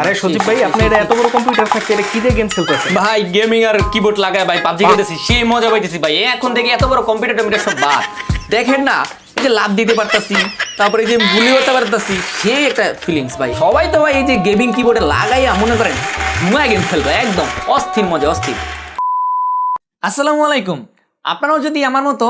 আরে সজীব ভাই আপনি এটা এত বড় কম্পিউটার থাকতে এটা কি দিয়ে গেম খেলতেছেন? ভাই গেমিং আর কিবোর্ড লাগায় ভাই পাবজি খেলতেছি সেই মজা পাইতেছি ভাই। এখন থেকে এত বড় কম্পিউটার টম্পিউটার সব বাদ। দেখেন না যে লাভ দিতে পারতাছি তারপরে এই যে গুলি করতে পারতাছি সেই একটা ফিলিংস ভাই। সবাই তো ভাই এই যে গেমিং কিবোর্ডে লাগাইয়া মনে করেন ঘুমায় গেম খেলবে একদম অস্থির মজা অস্থির। আসসালামু আলাইকুম। আপনারাও যদি আমার মতো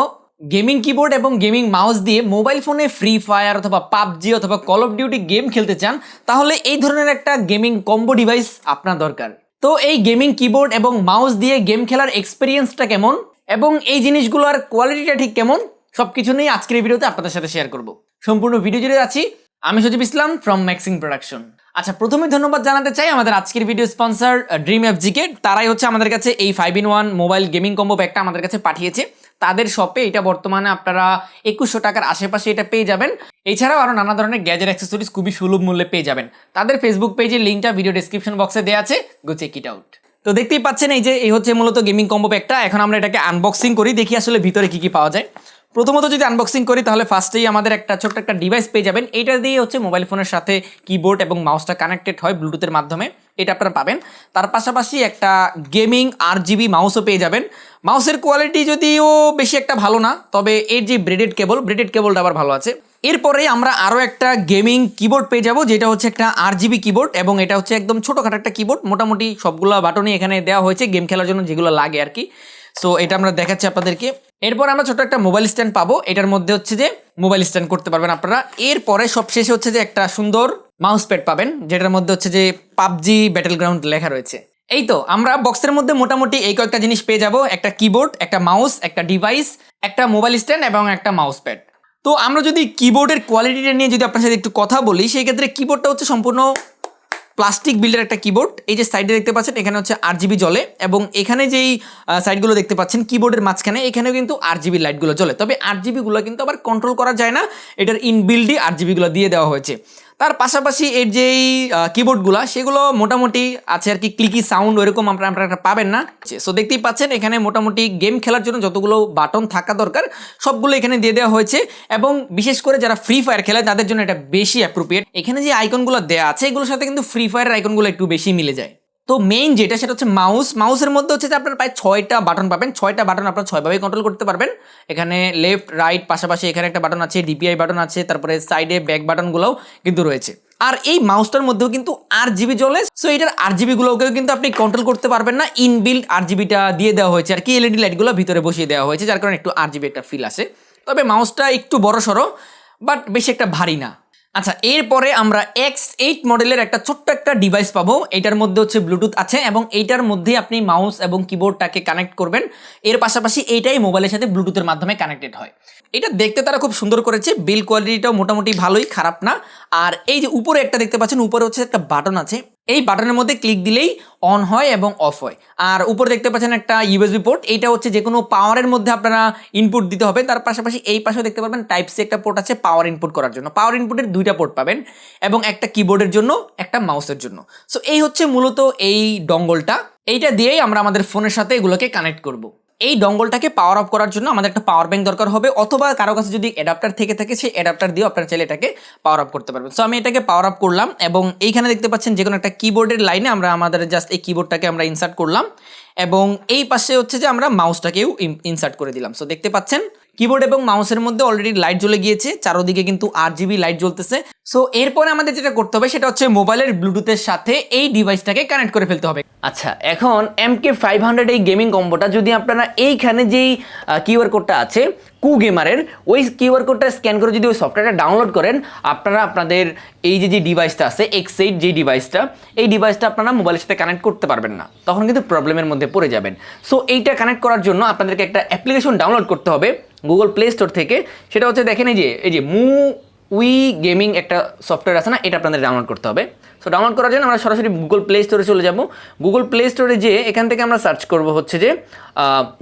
গেমিং কিবোর্ড এবং গেমিং মাউস দিয়ে মোবাইল ফোনে ফ্রি ফায়ার অথবা পাবজি অথবা কল অফ ডিউটি গেম খেলতে চান, তাহলে এই ধরনের একটা গেমিং কম্বো ডিভাইস আপনার দরকার। তো এই গেমিং কিবোর্ড এবং মাউস দিয়ে গেম খেলার এক্সপিরিয়েন্সটা কেমন এবং এই জিনিসগুলোর কোয়ালিটিটা ঠিক কেমন সব কিছু নিয়ে আজকের এই ভিডিওতে আপনাদের সাথে শেয়ার করব। সম্পূর্ণ ভিডিও জুড়ে আছি, আমি সজীব ইসলাম ফ্রম ম্যাক্সিং প্রোডাকশন আচ্ছা প্রথমে ধন্যবাদ জানাতে চাই আমাদের আজকের ভিডিও স্পন্সর ড্রিম এফজিকে তারাই হচ্ছে আমাদের কাছে এই five in one mobile gaming combo প্যাকটা আমাদের কাছে পাঠিয়েছে। তাদের শপে এটা বর্তমানে আপনারা একুশশো টাকার আশেপাশে এটা পেয়ে যাবেন। এছাড়াও আরও নানা ধরনের গ্যাজেট অ্যাক্সেসরিজ খুবই সুলভ মূল্যে পেয়ে যাবেন। তাদের ফেসবুক পেজের লিঙ্কটা ভিডিও ডিসক্রিপশন বক্সে দেওয়া আছে। গো চেক ইট আউট তো দেখতেই পাচ্ছেন, এই যে, এই হচ্ছে মূলত গেমিং কম্বো প্যাকটা এখন আমরা এটাকে আনবক্সিং করি, দেখি আসলে ভিতরে কি কি পাওয়া যায়। প্রথমত যদি আনবক্সিং করি, তাহলে ফার্স্টেই আমাদের একটা ছোট্ট একটা ডিভাইস পেয়ে যাবেন। এটা দিয়ে হচ্ছে মোবাইল ফোনের সাথে কিবোর্ড এবং মাউসটা কানেক্টেড হয় ব্লুটুথের মাধ্যমে। এটা আপনারা পাবেন। তার পাশাপাশি একটা গেমিং আর জিবি মাউসও পেয়ে যাবেন। মাউসের কোয়ালিটি যদিও বেশি একটা ভালো না, তবে এর যে ব্রেডেড কেবল ব্রেডেড কেবলটা আবার ভালো আছে। এরপরে আমরা আরও একটা গেমিং কিবোর্ড পেয়ে যাব, যেটা হচ্ছে একটা আর জিবি কিবোর্ড এবং এটা হচ্ছে একদম ছোটোখাটো একটা কিবোর্ড মোটামুটি সবগুলো বাটনই এখানে দেওয়া হয়েছে গেম খেলার জন্য, যেগুলো লাগে আর কি। সো এটা আমরা দেখাচ্ছি আপনাদেরকে। এরপর আমরা ছোট একটা মোবাইল স্ট্যান্ড পাবো। এটার মধ্যে হচ্ছে যে মোবাইল স্ট্যান্ড করতে পারবেন আপনারা। এরপরে সবশেষে হচ্ছে যে একটা সুন্দর মাউস প্যাড পাবেন, যেটার মধ্যে হচ্ছে যে পাবজি ব্যাটেল গ্রাউন্ড লেখা রয়েছে। এই তো, আমরা বক্সের মধ্যে মোটামুটি এই কয়েকটা জিনিস পেয়ে যাব। একটা কিবোর্ড একটা মাউস একটা ডিভাইস একটা মোবাইল স্ট্যান্ড এবং একটা মাউস প্যাড তো আমরা যদি কিবোর্ডের কোয়ালিটিটা নিয়ে যদি আপনার সাথে একটু কথা বলি, সেই ক্ষেত্রে কিবোর্ডটা হচ্ছে সম্পূর্ণ প্লাস্টিক বিল্ডের একটা কিবোর্ড এই যে সাইডে দেখতে পাচ্ছেন, এখানে হচ্ছে আর জিবি জলে এবং এখানে যেই সাইডগুলো দেখতে পাচ্ছেন কিবোর্ডের মাঝখানে, এখানেও কিন্তু আর জিবি লাইটগুলো জ্বলে। তবে আর জিবিগুলো কিন্তু আবার কন্ট্রোল করা যায় না, এটার ইনবিল্ডই আর জিবিগুলো দিয়ে দেওয়া হয়েছে। তার পাশাপাশি এর যেই কিবোর্ডগুলো সেগুলো মোটামুটি আছে আর কি ক্লিকি সাউন্ড ওইরকম আপনারা আপনারা পাবেন না। সো দেখতেই পাচ্ছেন এখানে মোটামুটি গেম খেলার জন্য যতগুলো বাটন থাকা দরকার, সবগুলো এখানে দিয়ে দেওয়া হয়েছে। এবং বিশেষ করে যারা ফ্রি ফায়ার খেলে, তাদের জন্য এটা বেশি অ্যাপ্রোপ্রিয়েট এখানে যে আইকনগুলো দেওয়া আছে, এগুলোর সাথে কিন্তু ফ্রি ফায়ারের আইকনগুলো একটু বেশি মিলে যায়। তো মেইন যেটা সেটা হচ্ছে মাউস মাউসের মধ্যে হচ্ছে যে আপনার প্রায় ছয়টা বাটন পাবেন। ছয়টা বাটন আপনারা ছয়ভাবে কন্ট্রোল করতে পারবেন। এখানে লেফট রাইট পাশাপাশি এখানে একটা বাটন আছে ডিপিআই বাটন আছে, তারপরে সাইডে ব্যাক বাটনগুলোও কিন্তু রয়েছে। আর এই মাউসটার মধ্যেও কিন্তু আর জিবি চলে। সো এটার আর জিবিগুলোকেও কিন্তু আপনি কন্ট্রোল করতে পারবেন না। ইনবিল্ড আর জিবিটা দিয়ে দেওয়া হয়েছে। আর কি এলইডি লাইটগুলো ভিতরে বসিয়ে দেওয়া হয়েছে, যার কারণে একটু আর জিবি একটা ফিল আসে। তবে মাউসটা একটু বড় সড়ো বাট বেশি একটা ভারী না। আচ্ছা এরপরে আমরা এক্স এইট মডেলের একটা ছোট্ট একটা ডিভাইস পাবো। এটার মধ্যে হচ্ছে ব্লুটুথ আছে এবং এইটার মধ্যে আপনি মাউস এবং কিবোর্ডটাকে কানেক্ট করবেন। এর পাশাপাশি এইটাই মোবাইলের সাথে ব্লুটুথের মাধ্যমে কানেক্টেড হয়। এটা দেখতে তারা খুব সুন্দর করেছে। বিল কোয়ালিটিটাও মোটামুটি ভালোই, খারাপ না। আর এই যে উপরে একটা দেখতে পাচ্ছেন, উপরে হচ্ছে একটা বাটন আছে। এই বাটনের মধ্যে ক্লিক দিলেই অন হয় এবং অফ হয়। আর উপরে দেখতে পাচ্ছেন একটা ইউএসবি পোর্ট এইটা হচ্ছে যে কোনো পাওয়ারের মধ্যে আপনারা ইনপুট দিতে হবে। তার পাশাপাশি এই পাশেও দেখতে পারবেন টাইপ সি একটা পোর্ট আছে পাওয়ার ইনপুট করার জন্য। পাওয়ার ইনপুটের দুইটা পোর্ট পাবেন এবং একটা কিবোর্ডের জন্য, একটা মাউসের জন্য। সো এই হচ্ছে মূলত এই ডঙ্গলটা এইটা দিয়েই আমরা আমাদের ফোনের সাথে এগুলোকে কানেক্ট করব। এই ডঙ্গলটাকে পাওয়ার অফ করার জন্য আমাদের একটা পাওয়ার ব্যাঙ্ক দরকার হবে, অথবা কারও কাছে যদি অ্যাডাপ্টার থেকে থাকে, সেই অ্যাডাপ্টার দিয়েও আপনার চাইলে এটাকে পাওয়ার অফ করতে পারবেন। সো আমি এটাকে পাওয়ার অফ করলাম এবং এইখানে দেখতে পাচ্ছেন যে কোনো একটা কিবোর্ডের লাইনে আমরা আমাদের জাস্ট এই কিবোর্ডটাকে আমরা ইনসার্ট করলাম এবং এই পাশে হচ্ছে যে আমরা মাউসটাকেও ইনসার্ট করে দিলাম। সো দেখতে পাচ্ছেন কিবোর্ড এবং মাউসের মধ্যে অলরেডি লাইট জ্বলে গিয়েছে, চারোদিকে কিন্তু আট জিবি লাইট জ্বলতেছে। সো এরপরে আমাদের যেটা করতে হবে, সেটা হচ্ছে মোবাইলের ব্লুটুথের সাথে এই ডিভাইসটাকে কানেক্ট করে ফেলতে হবে। আচ্ছা এখন এম কে ফাইভ হান্ড্রেড এই গেমিং কম্বোটা যদি আপনারা এইখানে যেই কিউআর কোডটা আছে কু গেমারের ওই কিউআর কোডটা স্ক্যান করে যদি ওই সফটওয়্যারটা ডাউনলোড করেন, আপনারা আপনাদের এই যে যে ডিভাইসটা আছে এক্স এইট যে ডিভাইসটা এই ডিভাইসটা আপনারা মোবাইলের সাথে কানেক্ট করতে পারবেন না। তখন কিন্তু প্রবলেমের মধ্যে পড়ে যাবেন। সো এইটা কানেক্ট করার জন্য আপনাদেরকে একটা অ্যাপ্লিকেশন ডাউনলোড করতে হবে। গুগল প্লে স্টোর থেকে, সেটা হচ্ছে দেখেন এই যে এই যে মু উই গেমিং একটা সফটওয়্যার আছে না, এটা আপনাদের ডাউনলোড করতে হবে। সো ডাউনলোড করার জন্য আমরা সরাসরি গুগল প্লে স্টোরে চলে যাব। গুগল প্লে স্টোরে যেয়ে এখান থেকে আমরা সার্চ করব হচ্ছে যে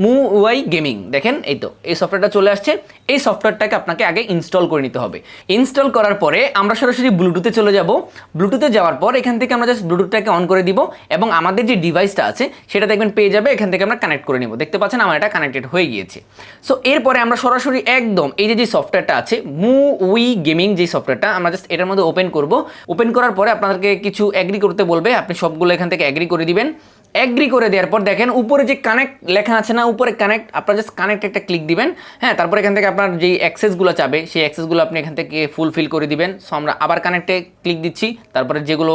মু ওয়াই গেমিং দেখেন, এই তো, এই সফটওয়্যারটা চলে আসছে। এই সফটওয়্যারটাকে আপনাকে আগে ইনস্টল করে নিতে হবে। ইনস্টল করার পরে আমরা সরাসরি ব্লুটুথে চলে যাব। ব্লুটুথে যাওয়ার পর এখান থেকে আমরা জাস্ট ব্লুটুথটাকে অন করে দিব এবং আমাদের যে ডিভাইসটা আছে, সেটা দেখবেন পেয়ে যাবে। এখান থেকে আমরা কানেক্ট করে নিব। দেখতে পাচ্ছেন, আমার এটা কানেক্টেড হয়ে গিয়েছে। সো এরপরে আমরা সরাসরি একদম এই যে যে সফটওয়্যারটা আছে মু উই গেমিং যে সফটওয়্যারটা আমরা জাস্ট এটার মধ্যে ওপেন করব। ওপেন করার পরে আপনাদেরকে কিছু অ্যাগ্রি করতে বলবে, আপনি সবগুলো এখান থেকে অ্যাগ্রি করে দিবেন। অ্যাগ্রি করে দেওয়ার পর দেখেন, উপরে যে কানেক্ট লেখা আছে না, উপরে কানেক্ট আপনার জাস্ট কানেক্ট একটা ক্লিক দিবেন। হ্যাঁ তারপর এখান থেকে আপনার যেই অ্যাক্সেসগুলো চাবে, সেই অ্যাক্সেসগুলো আপনি এখান থেকে ফুলফিল করে দিবেন। সো আমরা আবার কানেক্টে ক্লিক দিচ্ছি। তারপরে যেগুলো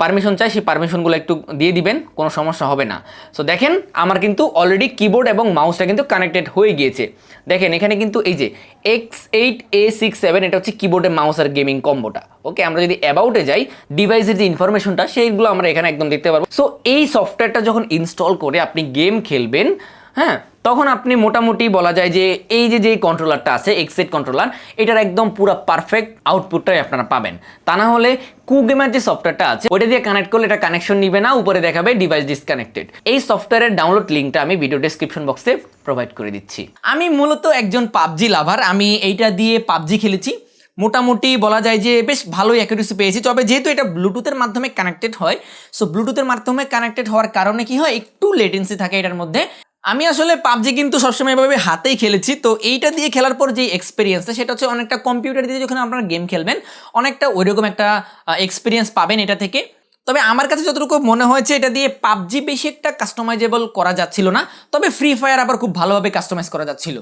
পারমিশন চাই, সেই পারমিশনগুলো একটু দিয়ে দিবেন, কোনো সমস্যা হবে না। সো দেখেন, আমার কিন্তু অলরেডি কিবোর্ড এবং মাউসটা কিন্তু কানেক্টেড হয়ে গিয়েছে। দেখেন, এখানে কিন্তু এই যে X eight A six seven এটা হচ্ছে কিবোর্ডে মাউস আর গেমিং কম্বোটা ওকে আমরা যদি অ্যাবাউটে যাই ডিভাইসের যে ইনফরমেশনটা সেইগুলো আমরা এখানে একদম দেখতে পারব। সো এই সফটওয়্যারটা যখন ইনস্টল করে আপনি গেম খেলবেন হ্যাঁ তখন আপনি মোটামুটি বলা যায় যে এই যে যে কন্ট্রোলারটা আছে এক্সেট কন্ট্রোলার এটার একদম পুরো পারফেক্ট আউটপুটটাই আপনারা পাবেন। তা না হলে কুগেমের যে সফটওয়্যারটা আছে ওটা দিয়ে কানেক্ট করলে এটা কানেকশন নিবে না, উপরে দেখাবে ডিভাইস ডিসকানেক্টেড এই সফটওয়্যারের ডাউনলোড লিঙ্কটা আমি ভিডিও ডেসক্রিপশন বক্সে প্রোভাইড করে দিচ্ছি। আমি মূলত একজন পাবজি লাভার আমি এইটা দিয়ে পাবজি খেলেছি। মোটামুটি বলা যায় যে বেশ ভালোই অ্যাকুরেসি পেয়েছি, তবে যেহেতু এটা ব্লুটুথের মাধ্যমে কানেক্টেড হয় সো ব্লুটুথের মাধ্যমে কানেক্টেড হওয়ার কারণে কি হয়, একটু লেটেন্সি থাকে এটার মধ্যে। আমি আসলে পাবজি কিন্তু সবসময় এভাবে হাতেই খেলেছি, তো এইটা দিয়ে খেলার পর যে এক্সপিরিয়েন্সটা সেটা হচ্ছে অনেকটা কম্পিউটার দিয়ে যখন আপনারা গেম খেলবেন, অনেকটা ওইরকম একটা এক্সপিরিয়েন্স পাবেন এটা থেকে। তবে আমার কাছে যতটুকু মনে হয়েছে, এটা দিয়ে পাবজি বেশি একটা কাস্টমাইজেবল করা যাচ্ছিল না, তবে ফ্রি ফায়ার আবার খুব ভালোভাবে কাস্টমাইজ করা যাচ্ছিল।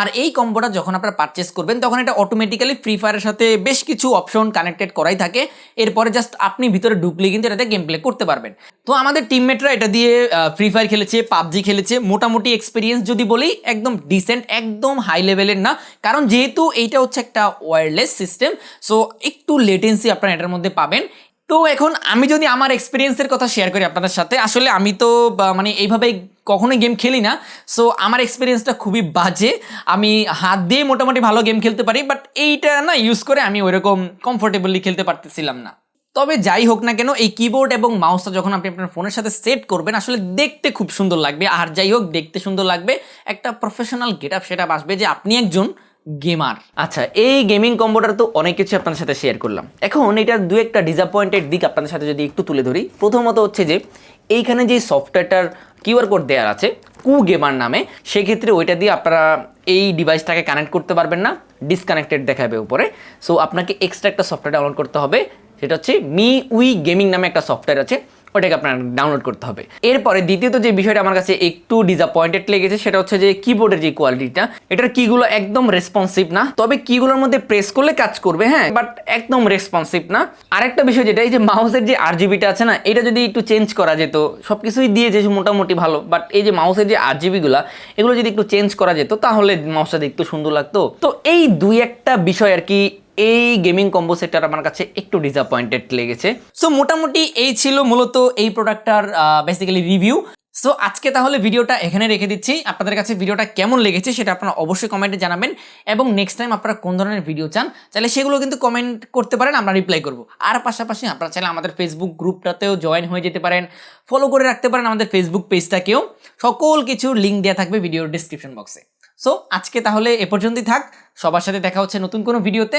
আর এই কম্বোটা যখন আপনারা পারচেস করবেন, তখন এটা অটোমেটিক্যালি ফ্রি ফায়ারের সাথে বেশ কিছু অপশন কানেক্টেড করাই থাকে। এরপরে জাস্ট আপনি ভিতরে ঢুকলে কিন্তু এটাতে গেম প্লে করতে পারবেন। তো আমাদের টিমমেটরা এটা দিয়ে ফ্রি ফায়ার খেলেছে, পাবজি খেলেছে। মোটামুটি এক্সপিরিয়েন্স যদি বলি, একদম ডিসেন্ট একদম হাই লেভেলের না। কারণ যেহেতু এইটা হচ্ছে একটা ওয়্যারলেস সিস্টেম সো একটু লেটেন্সি আপনারা এটার মধ্যে পাবেন। তো এখন আমি যদি আমার এক্সপিরিয়েন্সের কথা শেয়ার করি আপনাদের সাথে, আসলে আমি তো মানে এইভাবে কখনোই গেম খেলি না। সো আমার এক্সপিরিয়েন্সটা খুবই বাজে। আমি হাত দিয়ে মোটামুটি ভালো গেম খেলতে পারি বাট এইটা না ইউজ করে আমি ওইরকম কমফোর্টেবলি খেলতে পারতেছিলাম না। তবে যাই হোক না কেন, এই কিবোর্ড এবং মাউসটা যখন আপনি আপনার ফোনের সাথে সেট করবেন, আসলে দেখতে খুব সুন্দর লাগবে। আর যাই হোক, দেখতে সুন্দর লাগবে। একটা প্রফেশনাল গেট আপ সেটা আসবে যে আপনি একজন গেমার আচ্ছা এই গেমিং কম্বোটার তো অনেক কিছু আপনাদের সাথে শেয়ার করলাম। এখন এটার দু একটা ডিসঅ্যাপয়েন্টেড দিক আপনাদের সাথে যদি একটু তুলে ধরি। প্রথমত হচ্ছে যে এইখানে যে সফটওয়্যারটার কিউআর কোড দেওয়ার আছে কু গেমার নামে, সেক্ষেত্রে ওইটা দিয়ে আপনারা এই ডিভাইসটাকে কানেক্ট করতে পারবেন না ডিসকানেক্টেড দেখাবে উপরে। সো আপনাকে এক্সট্রা একটা সফটওয়্যার ডাউনলোড করতে হবে, সেটা হচ্ছে মি উই গেমিং নামে একটা সফটওয়্যার আছে। ওটাকে আপনার ডাউনলোড করতে হবে। এরপরে দ্বিতীয়ত যে বিষয়টা আমার কাছে একটু ডিসঅ্যাপয়েন্টেড লেগেছে, সেটা হচ্ছে যে কিবোর্ডের যে কোয়ালিটিটা এটার কিগুলো একদম রেসপন্সিভ না। তবে কিগুলোর মধ্যে প্রেস করলে কাজ করবে হ্যাঁ বাট একদম রেসপন্সিভ না। আরেকটা বিষয় যেটা, এই যে মাউসের যে আর জিবিটা আছে না, এটা যদি একটু চেঞ্জ করা যেত সব কিছুই দিয়েছে মোটামুটি ভালো বাট এই যে মাউসের যে আর জিবিগুলো এগুলো যদি একটু চেঞ্জ করা যেত, তাহলে মাউসটা দেখতে সুন্দর লাগতো। তো এই দুই একটা বিষয় আর কি এই গেমিং কম্বো সেটটার আমার কাছে একটু ডিসঅ্যাপয়েন্টেড লেগেছে। সো মোটামুটি এই ছিল মূলত এই প্রোডাক্টটার বেসিক্যালি রিভিউ সো আজকে তাহলে ভিডিওটা এখানে রেখে দিচ্ছি। আপনাদের কাছে ভিডিওটা কেমন লেগেছে সেটা আপনারা অবশ্যই কমেন্টে জানাবেন। এবং নেক্সট টাইম আপনারা কোন ধরনের ভিডিও চান, তাহলে সেগুলো কিন্তু কমেন্ট করতে পারেন, আমরা রিপ্লাই করব। আর পাশাপাশি আপনারা চাইলে আমাদের ফেসবুক গ্রুপটাতেও জয়েন হয়ে যেতে পারেন। ফলো করে রাখতে পারেন আমাদের ফেসবুক পেজটাকেও সকল কিছুর লিঙ্ক দেওয়া থাকবে ভিডিওর ডিসক্রিপশন বক্সে সো আজকে তাহলে এ পর্যন্তই থাক। সবার সাথে দেখা হচ্ছে নতুন কোনো ভিডিওতে